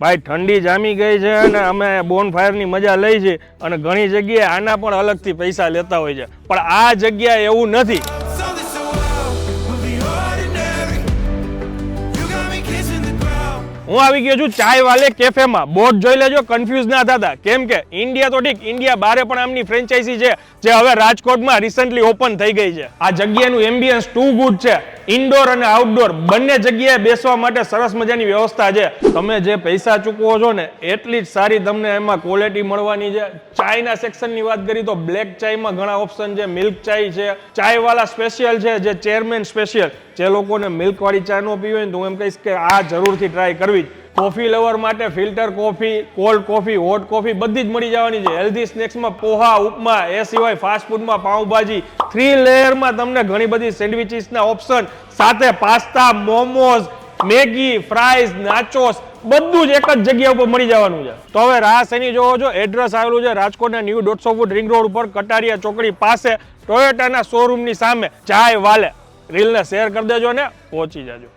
ભાઈ, ઠંડી જામી ગઈ છે અને અમે બોન ફાયરની મજા લઈ છે અને ઘણી જગ્યાએ આના પણ અલગથી પૈસા લેતા હોય છે. પણ આ જગ્યાએ એવું નથી. હું આવી ગયો છું ચાય વાલે કેફેમાં. બોર્ડ જોઈ લેજો કન્ફ્યુઝ ના થતા. કેમ કે ઇન્ડિયા તો ઠીક ઇન્ડિયા બારે પણ આમની ફ્રેન્ચાઇઝી છે, જે હવે રાજકોટમાં રિસન્ટલી ઓપન થઈ ગઈ છે. આ જગ્યાનું એમ્બિયન્સ ટુ ગુડ છે. ઇન્ડોર અને આઉટડોર બંને જગ્યાએ બેસવા માટે સરસ મજાની વ્યવસ્થા છે. તમે જે પૈસા ચૂકવો છો ને, એટલી જ સારી તમને એમાં ક્વોલિટી મળવાની છે. ચાયના સેક્શનની વાત કરી તો બ્લેક ચાયમાં ઘણા ઓપ્શન છે. મિલ્ક ચાય છે. ચાયવાલા સ્પેશિયલ છે, જે ચેરમેન સ્પેશિયલ જે લોકોને મિલ્કવાળી ચા ન પીવી હોય ને તો હું એમ કહીશ કે આ જરૂરથી ટ્રાય કરવી જ. કોફી લવર માટે filter coffee, cold coffee, hot coffee બધી જ મળી જવાની છે. હેલ્ધી સ્નેક્સમાં પોહા, ઉપમા, એ સિવાય ફાસ્ટફૂડમાં પાઉંભાજી થ્રી લેયરમાં તમને ઘણી બધી સેન્ડવિચીસના ઓપ્શન સાથે pasta momos Maggi fries nachos બધું જ એક જ જગ્યા ઉપર મળી જવાનું છે. તો હવે રાહ એની જોવો છો એડ્રેસ આવેલું છે, રાજકોટના ન્યૂ દોઢસો ફૂટ રિંગ રોડ ઉપર, કટારિયા ચોકડી પાસે ટોયોટાના શોરૂમની સામે. ચાય વાલે. રીલને શેર કરી દેજો ને, પહોંચી જાજો.